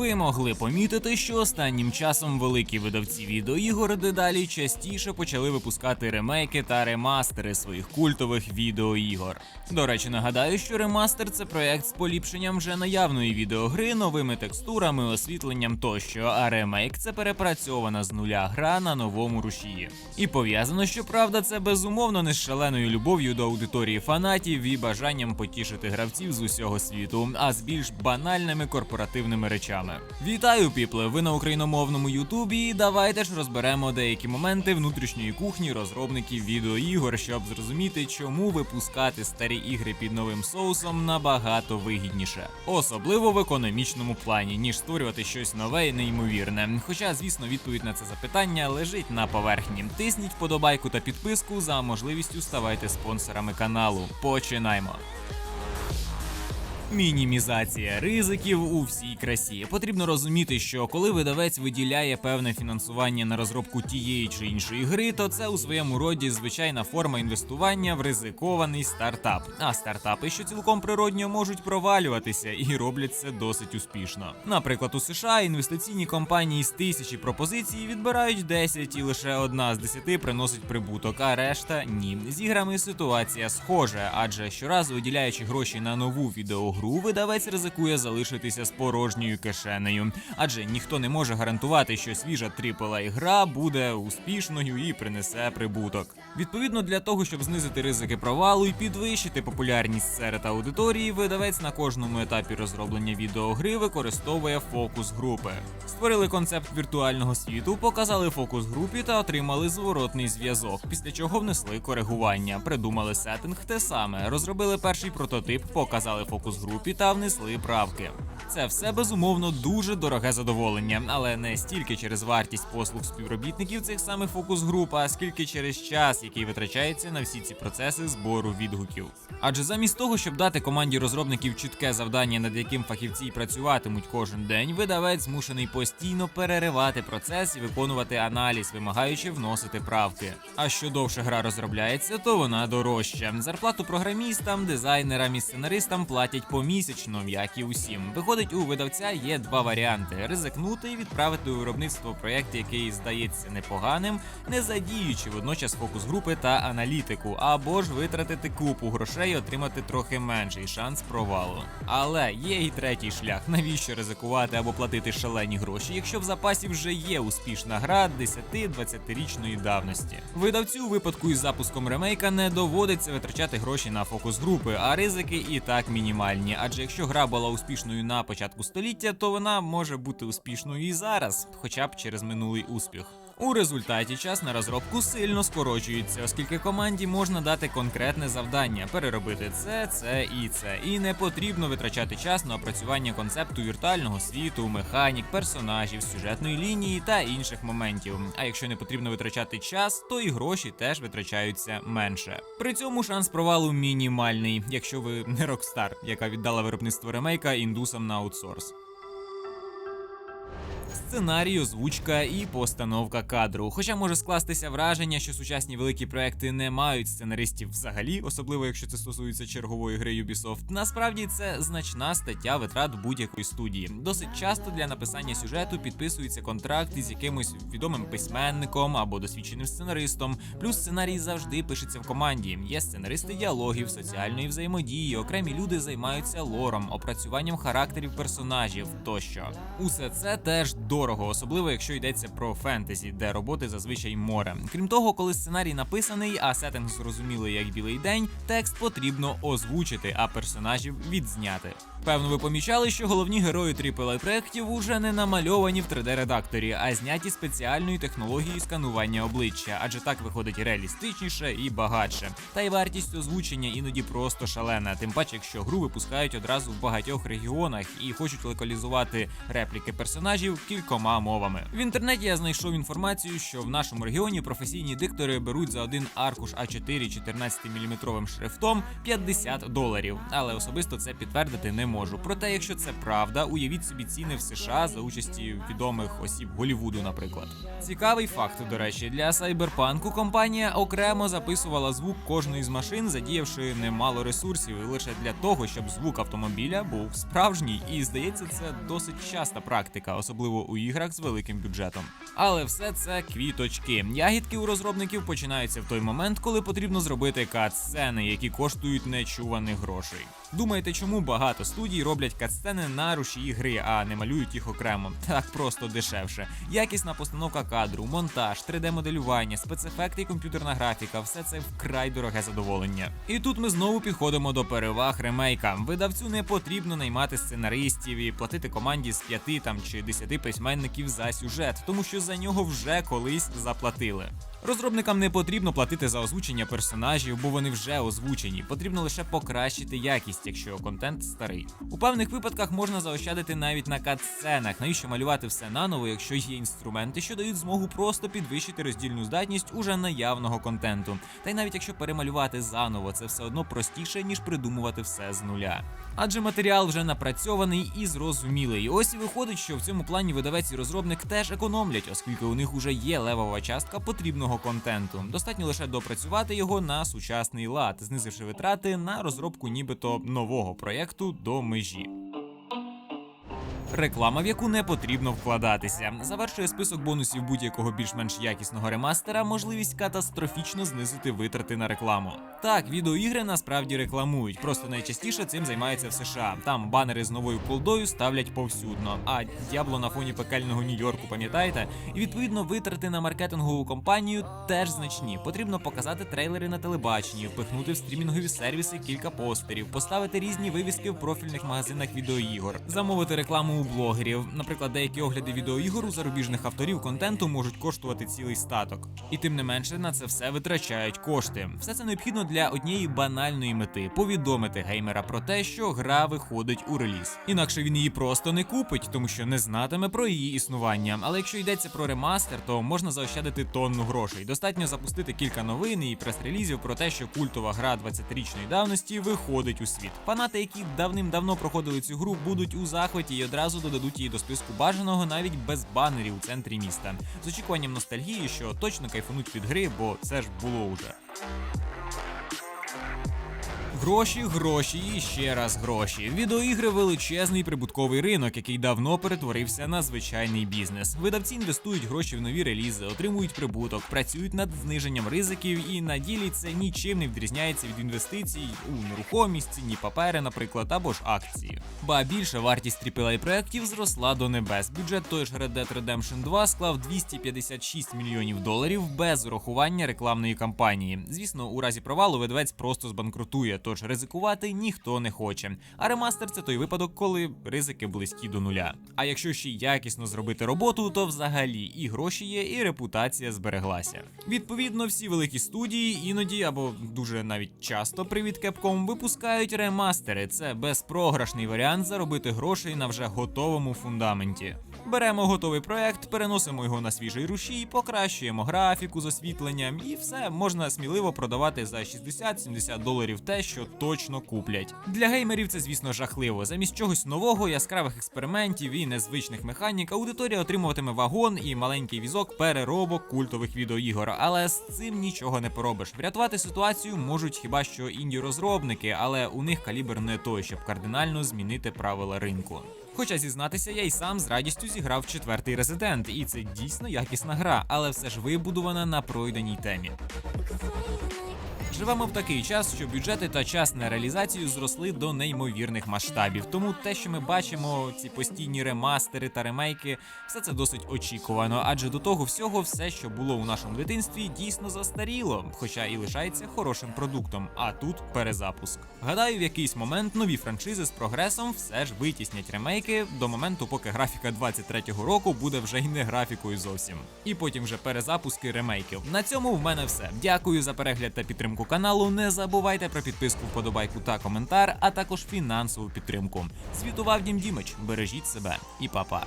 Ви могли помітити, що останнім часом великі видавці відеоігор дедалі частіше почали випускати ремейки та ремастери своїх культових відеоігор. До речі, нагадаю, що ремастер це проект з поліпшенням вже наявної відеогри, новими текстурами, освітленням тощо, а ремейк це перепрацьована з нуля гра на новому рушії. І пов'язано, щоправда, це безумовно не з шаленою любов'ю до аудиторії фанатів і бажанням потішити гравців з усього світу, а з більш банальними корпоративними речами. Вітаю, піпле! Ви на україномовному Ютубі. Давайте ж розберемо деякі моменти внутрішньої кухні розробників відеоігор, щоб зрозуміти, чому випускати старі ігри під новим соусом набагато вигідніше, особливо в економічному плані, ніж створювати щось нове і неймовірне. Хоча, звісно, відповідь на це запитання лежить на поверхні. Тисніть вподобайку та підписку за можливістю ставайте спонсорами каналу. Починаємо. Мінімізація ризиків у всій красі. Потрібно розуміти, що коли видавець виділяє певне фінансування на розробку тієї чи іншої гри, то це у своєму роді звичайна форма інвестування в ризикований стартап. А стартапи, що цілком природньо можуть провалюватися і роблять це досить успішно. Наприклад, у США інвестиційні компанії з тисячі пропозицій відбирають 10 і лише одна з 10 приносить прибуток, а решта ні. З іграми ситуація схожа, адже щоразу виділяючи гроші на нову відеогру, видавець ризикує залишитися з порожньою кишенею, адже ніхто не може гарантувати, що свіжа AAA гра буде успішною і принесе прибуток. Відповідно, для того, щоб знизити ризики провалу і підвищити популярність серед аудиторії, видавець на кожному етапі розроблення відеогри використовує фокус групи. Створили концепт віртуального світу, показали фокус групі та отримали зворотний зв'язок. Після чого внесли коригування, придумали сеттинг те саме, розробили перший прототип, показали фокус групі та внесли правки. Це все безумовно дуже дороге задоволення, але не стільки через вартість послуг співробітників цих самих фокус груп, а скільки через час, який витрачається на всі ці процеси збору відгуків. Адже замість того, щоб дати команді розробників чітке завдання, над яким фахівці працюватимуть кожен день, видавець змушений постійно переривати процес і виконувати аналіз, вимагаючи вносити правки. А що довше гра розробляється, то вона дорожча. Зарплату програмістам, дизайнерам і сценаристам платять помісячно, як і усім. Виходить, у видавця є два варіанти: ризикнути і відправити у виробництво проєкт, який здається непоганим, не задіючи водночас фокус групи та аналітику, або ж витратити купу грошей і отримати трохи менший шанс провалу. Але є і третій шлях: навіщо ризикувати або платити шалені гроші, якщо в запасі вже є успішна гра 10-20-річної давності. Видавцю у випадку із запуском ремейка не доводиться витрачати гроші на фокус групи, а ризики і так мінімальні. Адже якщо гра була успішною на початку століття, то вона може бути успішною і зараз, хоча б через минулий успіх. У результаті час на розробку сильно скорочується, оскільки команді можна дати конкретне завдання переробити це, це і це. І не потрібно витрачати час на опрацювання концепту віртуального світу, механік, персонажів, сюжетної лінії та інших моментів. А якщо не потрібно витрачати час, то і гроші теж витрачаються менше. При цьому шанс провалу мінімальний, якщо ви не Rockstar, яка віддала виробництво ремейка індусам на аутсорс. Сценарій, озвучка і постановка кадру. Хоча може скластися враження, що сучасні великі проекти не мають сценаристів взагалі, особливо якщо це стосується чергової гри Ubisoft. Насправді це значна стаття витрат будь-якої студії. Досить часто для написання сюжету підписується контракт із якимось відомим письменником або досвідченим сценаристом. Плюс сценарій завжди пишеться в команді. Є сценаристи діалогів, соціальної взаємодії, окремі люди займаються лором, опрацюванням характерів персонажів тощо. Усе це теж дорого, особливо якщо йдеться про фентезі, де роботи зазвичай море. Крім того, коли сценарій написаний, а сеттинг зрозумілий як білий день, текст потрібно озвучити, а персонажів відзняти. Певно, ви помічали, що головні герої проєктів уже не намальовані в 3D-редакторі, а зняті спеціальною технологією сканування обличчя, адже так виходить реалістичніше і багатше. Та й вартість озвучення іноді просто шалена, тим паче, якщо гру випускають одразу в багатьох регіонах і хочуть локалізувати репліки персонажів кількома мовами. В інтернеті я знайшов інформацію, що в нашому регіоні професійні диктори беруть за один аркуш А4 14 мм шрифтом 50 доларів. Але особисто це підтвердити не можу. Проте, якщо це правда, уявіть собі ціни в США за участі відомих осіб Голівуду, наприклад. Цікавий факт, до речі, для сайберпанку компанія окремо записувала звук кожної з машин, задіявши немало ресурсів лише для того, щоб звук автомобіля був справжній. І здається, це досить часта практика, особливо у іграх з великим бюджетом. Але все це квіточки. Ягідки у розробників починаються в той момент, коли потрібно зробити кат-сцени, які коштують нечуваних грошей. Думаєте, чому багато студій роблять кат-сцени на рушії гри, а не малюють їх окремо? Так просто дешевше. Якісна постановка кадру, монтаж, 3D-моделювання, спецефекти і комп'ютерна графіка все це вкрай дороге задоволення. І тут ми знову підходимо до переваг ремейка. Видавцю не потрібно наймати сценаристів і платити команді з п'яти там чи десяти письменників за сюжет, тому що за нього вже колись заплатили. Розробникам не потрібно платити за озвучення персонажів, бо вони вже озвучені. Потрібно лише покращити якість, якщо контент старий. У певних випадках можна заощадити навіть на кат-сценах. Навіщо малювати все наново, якщо є інструменти, що дають змогу просто підвищити роздільну здатність уже наявного контенту. Та й навіть якщо перемалювати заново, це все одно простіше ніж придумувати все з нуля. Адже матеріал вже напрацьований і зрозумілий. Ось і виходить, що в цьому плані видавець і розробник теж економлять, оскільки у них уже є левова частка потрібного контенту. Достатньо лише допрацювати його на сучасний лад, знизивши витрати на розробку нібито нового проєкту до межі. Реклама, в яку не потрібно вкладатися, завершує список бонусів будь-якого більш-менш якісного ремастера, можливість катастрофічно знизити витрати на рекламу. Так, відеоігри насправді рекламують, просто найчастіше цим займаються в США. Там банери з новою колдою ставлять повсюдно. А дябло на фоні пекельного Нью-Йорку, пам'ятаєте? І відповідно витрати на маркетингову кампанію теж значні. Потрібно показати трейлери на телебаченні, впихнути в стрімінгові сервіси кілька постерів, поставити різні вивіски в профільних магазинах відеоігор, замовити рекламу у блогерів. Наприклад, деякі огляди відеоігор у зарубіжних авторів контенту можуть коштувати цілий статок. І тим не менше на це все витрачають кошти. Все це необхідно для однієї банальної мети повідомити геймера про те, що гра виходить у реліз. Інакше він її просто не купить, тому що не знатиме про її існування. Але якщо йдеться про ремастер, то можна заощадити тонну грошей. Достатньо запустити кілька новин і прес-релізів про те, що культова гра 20-річної давності виходить у світ. Фанати, які давним-давно проходили цю гру, будуть у захваті і одразу додадуть її до списку бажаного навіть без банерів у центрі міста, з очікуванням ностальгії, що точно кайфануть від гри, бо це ж було уже. Гроші, гроші і ще раз гроші. Відеоігри величезний прибутковий ринок, який давно перетворився на звичайний бізнес. Видавці інвестують гроші в нові релізи, отримують прибуток, працюють над зниженням ризиків, і на ділі це нічим не відрізняється від інвестицій у нерухомість, цінні папери, наприклад, або ж акції. Ба більше вартість aaa проєктів зросла до небес. Бюджет той ж Red Dead Redemption 2 склав 256 мільйонів доларів без урахування рекламної кампанії. Звісно, у разі провалу видавець просто збанкрутує, тож ризикувати ніхто не хоче. А ремастер це той випадок, коли ризики близькі до нуля. А якщо ще якісно зробити роботу, то взагалі і гроші є, і репутація збереглася. Відповідно, всі великі студії іноді або дуже навіть часто привід Capcom випускають ремастери. Це безпрограшний варіант заробити грошей на вже готовому фундаменті. Беремо готовий проект, переносимо його на свіжий рушій, покращуємо графіку з освітленням, і все можна сміливо продавати за 60-70 доларів те, що точно куплять. Для геймерів це, звісно, жахливо. Замість чогось нового, яскравих експериментів і незвичних механік, аудиторія отримуватиме вагон і маленький візок переробок культових відеоігор. Але з цим нічого не поробиш. Врятувати ситуацію можуть хіба що інді розробники, але у них калібр не той, щоб кардинально змінити правила ринку. Хоча зізнатися, я й сам з радістю зіграв четвертий резидент, і це дійсно якісна гра, але все ж вибудована на пройденій темі. Живемо в такий час, що бюджети та час на реалізацію зросли до неймовірних масштабів. Тому те, що ми бачимо, ці постійні ремастери та ремейки, все це досить очікувано. Адже до того всього, все, що було у нашому дитинстві, дійсно застаріло, хоча і лишається хорошим продуктом. А тут перезапуск. Гадаю, в якийсь момент нові франшизи з прогресом все ж витіснять ремейки до моменту, поки графіка 23-го року буде вже й не графікою зовсім. І потім вже перезапуски ремейків. На цьому в мене все. Дякую за перегляд та підтримку каналу. Не забувайте про підписку, вподобайку та коментар, а також фінансову підтримку. Світував Дім Дімич. Бережіть себе і па-па.